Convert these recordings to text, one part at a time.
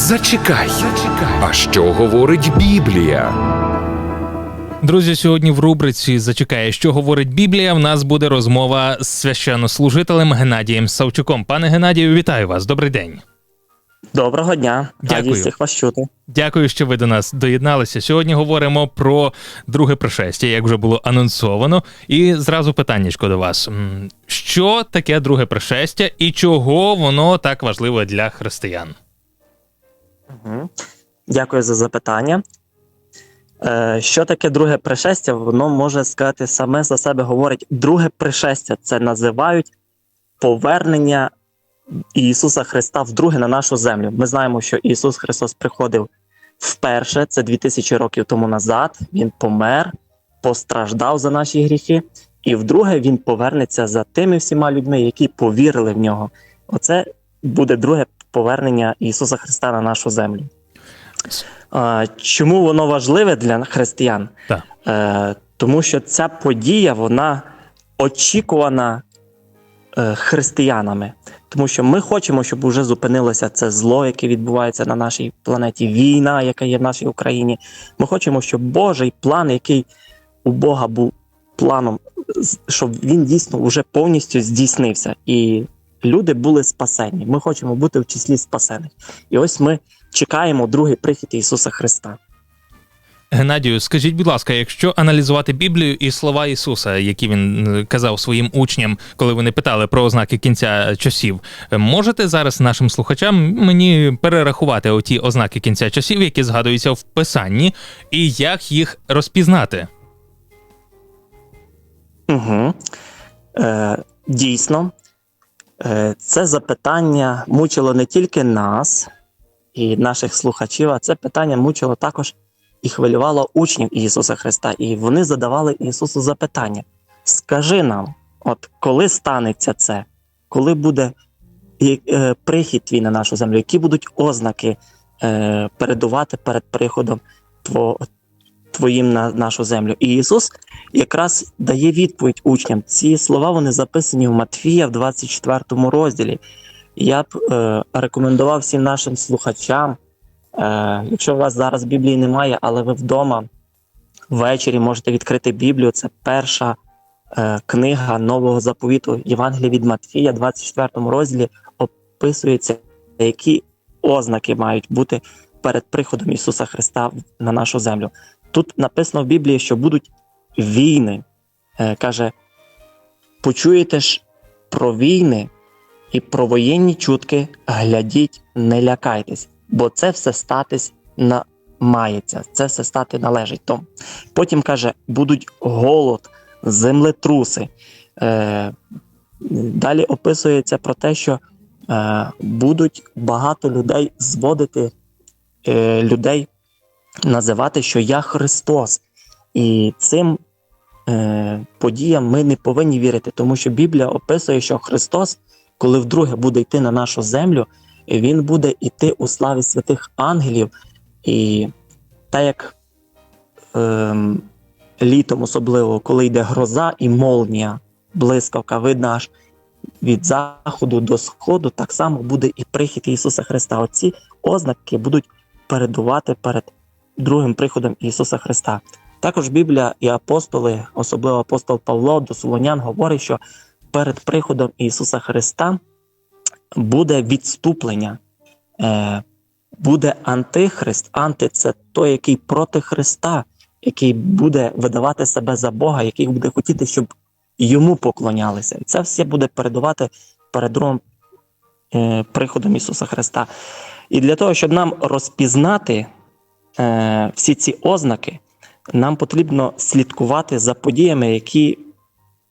Зачекай, зачекай. А що говорить Біблія? Друзі, сьогодні в рубриці Зачекає, що говорить Біблія. В нас буде розмова з священнослужителем Геннадієм Савчуком. Пане Геннадію, вітаю вас. Добрий день. Доброго дня, Дякую. всіх вас чути. Дякую, що ви до нас доєдналися. Сьогодні говоримо про друге пришестя, як вже було анонсовано. І зразу питаннячко до вас: що таке друге пришестя і чого воно так важливе для християн? Дякую за запитання. Е, що таке друге пришестя? Воно може сказати саме за себе говорить. Друге пришестя це називають повернення Ісуса Христа вдруге на нашу землю. Ми знаємо, що Ісус Христос приходив вперше, це 2000 років тому назад. Він помер, постраждав за наші гріхи, і вдруге він повернеться за тими всіма людьми, які повірили в нього. Оце буде друге повернення Ісуса Христа на нашу землю. Чому воно важливе для християн? Так. Е, тому що ця подія вона очікувана е, християнами. Тому що ми хочемо, щоб вже зупинилося це зло, яке відбувається на нашій планеті, війна, яка є в нашій Україні. Ми хочемо, щоб Божий план, який у Бога був планом, щоб він дійсно вже повністю здійснився. І люди були спасені. Ми хочемо бути в числі спасених. І ось ми чекаємо другий прихід Ісуса Христа. Геннадію, скажіть, будь ласка, якщо аналізувати Біблію і слова Ісуса, які він е, казав своїм учням, коли вони питали про ознаки кінця часів, е, можете зараз нашим слухачам мені перерахувати оті ознаки кінця часів, які згадуються в Писанні, і як їх розпізнати? Угу. Е, дійсно, це запитання мучило не тільки нас і наших слухачів, а це питання мучило також і хвилювало учнів Ісуса Христа. І вони задавали Ісусу запитання: Скажи нам, от коли станеться це, коли буде е, прихід твій на нашу землю, які будуть ознаки е, передувати перед приходом Твоїм на нашу землю? І Ісус якраз дає відповідь учням. Ці слова вони записані в Матфія в 24 розділі. Я б е, рекомендував всім нашим слухачам, е, якщо у вас зараз Біблії немає, але ви вдома ввечері можете відкрити Біблію. Це перша е, книга нового заповіту Євангелія від Матфія, 24 розділі описується, які ознаки мають бути перед приходом Ісуса Христа на нашу землю. Тут написано в Біблії, що будуть війни. Е, каже: почуєте ж про війни і про воєнні чутки, глядіть, не лякайтесь, бо це все статись на мається, це все стати належить тому. Потім каже: будуть голод, землетруси. Е, далі описується про те, що е, будуть багато людей зводити е, людей, називати, що я Христос. І цим е, подіям ми не повинні вірити, тому що Біблія описує, що Христос, коли вдруге буде йти на нашу землю, Він буде йти у славі святих ангелів. І так як ем, літом, особливо, коли йде гроза і молнія, блискавка, видно аж від заходу до сходу, так само буде і прихід Ісуса Христа. Оці ознаки будуть передувати перед другим приходом Ісуса Христа. Також Біблія і апостоли, особливо апостол Павло до Солонян, говорить, що перед приходом Ісуса Христа буде відступлення, е, буде антихрист. Анти це той, який проти Христа, який буде видавати себе за Бога, який буде хотіти, щоб йому поклонялися. І це все буде передувати перед другим е, приходом Ісуса Христа. І для того, щоб нам розпізнати е, всі ці ознаки, нам потрібно слідкувати за подіями, які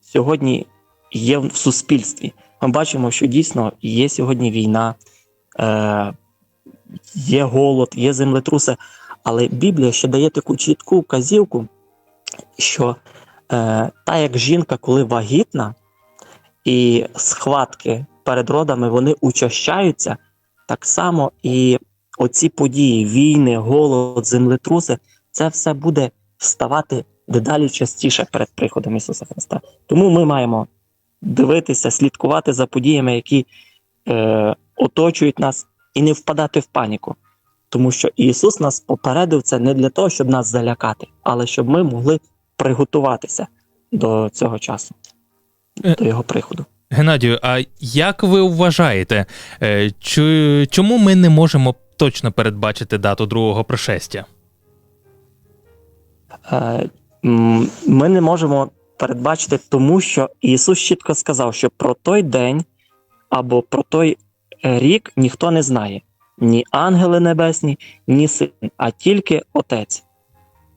сьогодні є в суспільстві. Ми бачимо, що дійсно є сьогодні війна, е, є голод, є землетруси. Але Біблія ще дає таку чітку вказівку, що е, та як жінка, коли вагітна, і схватки перед родами вони учащаються, так само і оці події, війни, голод, землетруси, це все буде ставати дедалі частіше перед приходом Ісуса Христа. Тому ми маємо дивитися, слідкувати за подіями, які е, оточують нас, і не впадати в паніку. Тому що Ісус нас попередив це не для того, щоб нас залякати, але щоб ми могли приготуватися до цього часу, Е. до його приходу. Геннадію, а як ви вважаєте, е, чому ми не можемо точно передбачити дату другого пришестя? Е, Ми не можемо передбачити, тому що Ісус чітко сказав, що про той день або про той рік ніхто не знає. Ні ангели небесні, ні син, а тільки Отець.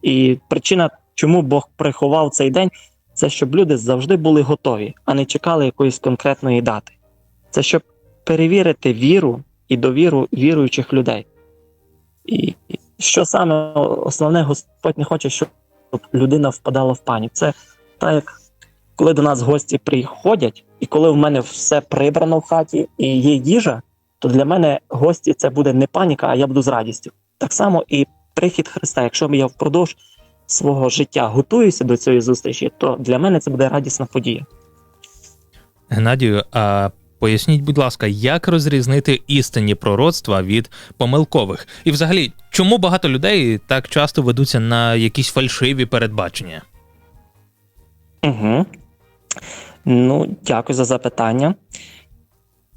І причина, чому Бог приховав цей день, це щоб люди завжди були готові, а не чекали якоїсь конкретної дати. Це щоб перевірити віру і довіру віруючих людей. І що саме основне, Господь не хоче, щоб людина впадала в паніку. Це так, як коли до нас гості приходять, і коли в мене все прибрано в хаті і є їжа, то для мене гості це буде не паніка, а я буду з радістю. Так само і прихід Христа. Якщо я впродовж свого життя готуюся до цієї зустрічі, то для мене це буде радісна подія. Геннадію, а поясніть, будь ласка, як розрізнити істинні пророцтва від помилкових? І взагалі, чому багато людей так часто ведуться на якісь фальшиві передбачення? Угу. Ну, дякую за запитання.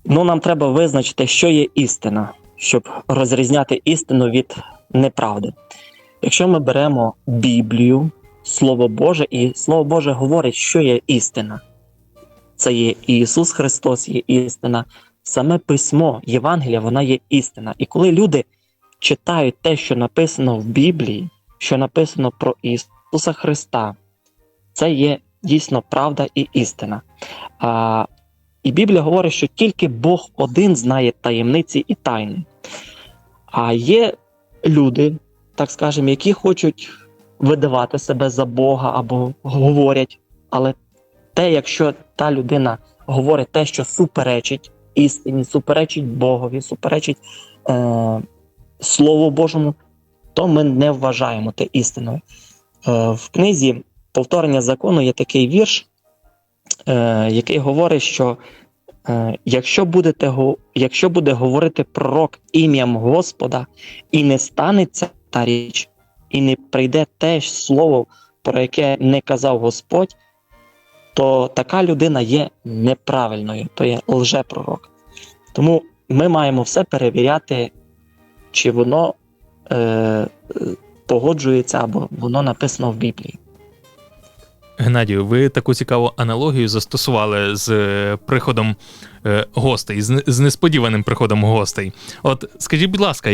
Ну, нам треба визначити, що є істина, щоб розрізняти істину від неправди. Якщо ми беремо Біблію, Слово Боже, і Слово Боже говорить, що є істина. Це є Ісус Христос, є істина. Саме письмо Євангелія, вона є істина. І коли люди читають те, що написано в Біблії, що написано про Ісуса Христа, це є дійсно правда і істина. А, і Біблія говорить, що тільки Бог один знає таємниці і тайни. А є люди, так скажемо, які хочуть видавати себе за Бога або говорять, але те, якщо та людина говорить те, що суперечить істині, суперечить Богові, суперечить е, Слову Божому, то ми не вважаємо те істиною. Е, в книзі повторення закону є такий вірш, е, який говорить, що е, якщо, будете, якщо буде говорити пророк ім'ям Господа, і не станеться та річ, і не прийде те ж слово, про яке не казав Господь, то така людина є неправильною, то є лжепророк. Тому ми маємо все перевіряти, чи воно е, погоджується або воно написано в Біблії. Геннадію, ви таку цікаву аналогію застосували з е, приходом е, гостей, з, несподіваним приходом гостей. От скажіть, будь ласка,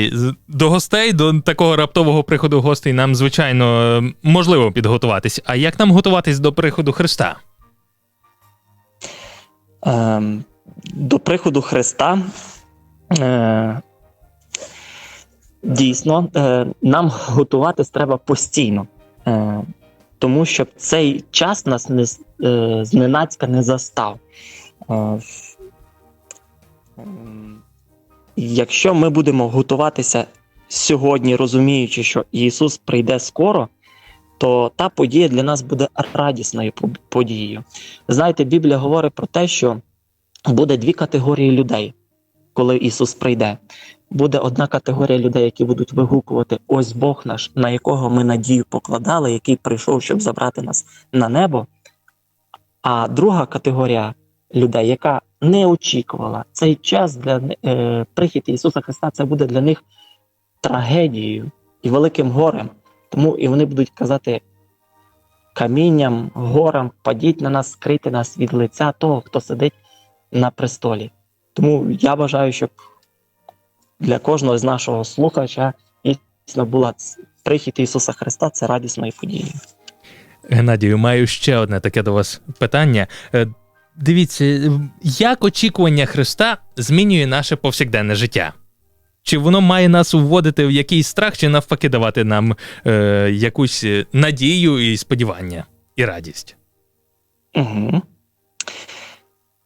до гостей, до такого раптового приходу гостей нам, звичайно, е, можливо підготуватись. А як нам готуватись до приходу Христа? Ем, до приходу Христа е, дійсно е, нам готуватись треба постійно, е, тому що цей час нас не, зненацька не застав. Якщо ми будемо готуватися сьогодні, розуміючи, що Ісус прийде скоро, то та подія для нас буде радісною подією. Знаєте, Біблія говорить про те, що буде дві категорії людей, коли Ісус прийде. Буде одна категорія людей, які будуть вигукувати: ось Бог наш, на якого ми надію покладали, який прийшов, щоб забрати нас на небо. А друга категорія людей, яка не очікувала цей час для е, прихід Ісуса Христа, це буде для них трагедією і великим горем. Тому і вони будуть казати камінням, горам, падіть на нас, скрийте нас від лиця того, хто сидить на престолі. Тому я бажаю, щоб для кожного з нашого слухача дійсно була прихід Ісуса Христа це радісною подією. Геннадію, маю ще одне таке до вас питання. Е, Дивіться, як очікування Христа змінює наше повсякденне життя? Чи воно має нас вводити в якийсь страх, чи навпаки давати нам е, якусь е, надію і сподівання і радість? Угу.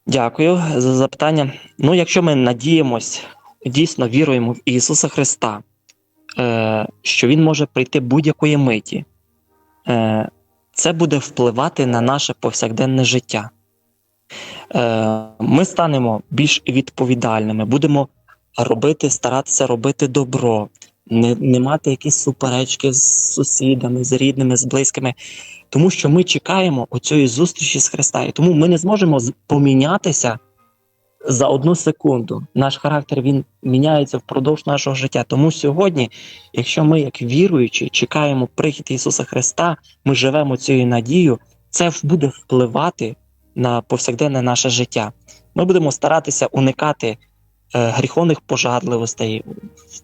Дякую за запитання. Ну, якщо ми надіємось, дійсно віруємо в Ісуса Христа, е, що Він може прийти будь-якої миті, е, це буде впливати на наше повсякденне життя. Е, ми станемо більш відповідальними, будемо робити, старатися робити добро, не, не мати якісь суперечки з сусідами, з рідними, з близькими, тому що ми чекаємо оцієї зустрічі з Христа. І тому ми не зможемо помінятися за одну секунду. Наш характер він міняється впродовж нашого життя. Тому сьогодні, якщо ми, як віруючі, чекаємо прихід Ісуса Христа, ми живемо цією надією, це буде впливати на повсякденне наше життя. Ми будемо старатися уникати гріховних пожадливостей,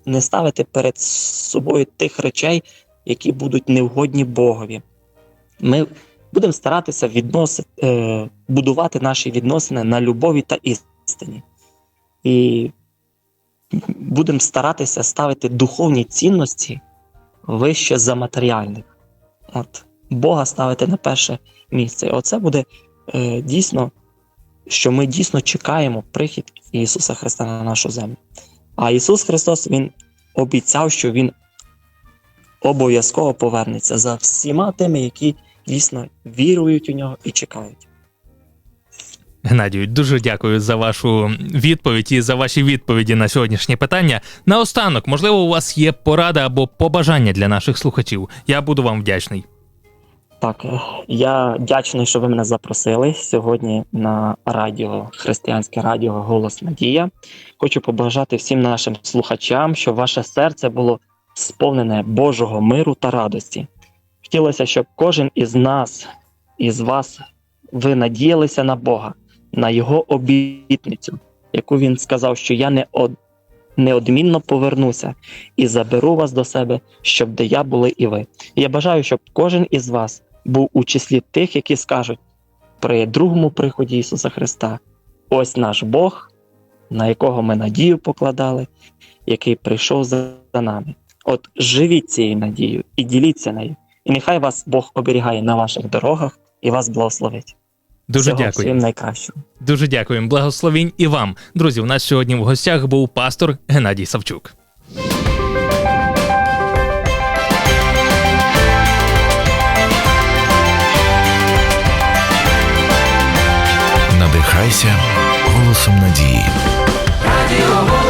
не ставити перед собою тих речей, які будуть невгодні Богові. Ми будемо старатися відноси, е, будувати наші відносини на любові та істині. І будемо старатися ставити духовні цінності вище за матеріальних. От, Бога ставити на перше місце. Оце буде е, дійсно, що ми дійсно чекаємо прихід Ісуса Христа на нашу землю. А Ісус Христос Він обіцяв, що Він обов'язково повернеться за всіма тими, які дійсно вірують у нього і чекають. Геннадію, дуже дякую за вашу відповідь і за ваші відповіді на сьогоднішнє питання. Наостанок, можливо, у вас є порада або побажання для наших слухачів. Я буду вам вдячний. Так, е, я вдячний, що ви мене запросили сьогодні на радіо, християнське радіо Голос Надія. Хочу побажати всім нашим слухачам, щоб ваше серце було сповнене Божого миру та радості. Хотілося, щоб кожен із нас, із вас, ви надіялися на Бога, на Його обітницю, яку він сказав, що я не од... неодмінно повернуся і заберу вас до себе, щоб де я були і ви. Я бажаю, щоб кожен із вас був у числі тих, які скажуть при другому приході Ісуса Христа: ось наш Бог, на якого ми надію покладали, який прийшов за нами. От живіть цією надією і діліться нею. І нехай вас Бог оберігає на ваших дорогах і вас благословить. Дуже Всього дякую. Всім найкращого. Дуже дякуємо. Благословінь і вам. Друзі, у нас сьогодні в гостях був пастор Геннадій Савчук. Надихайся голосом надії. Радіо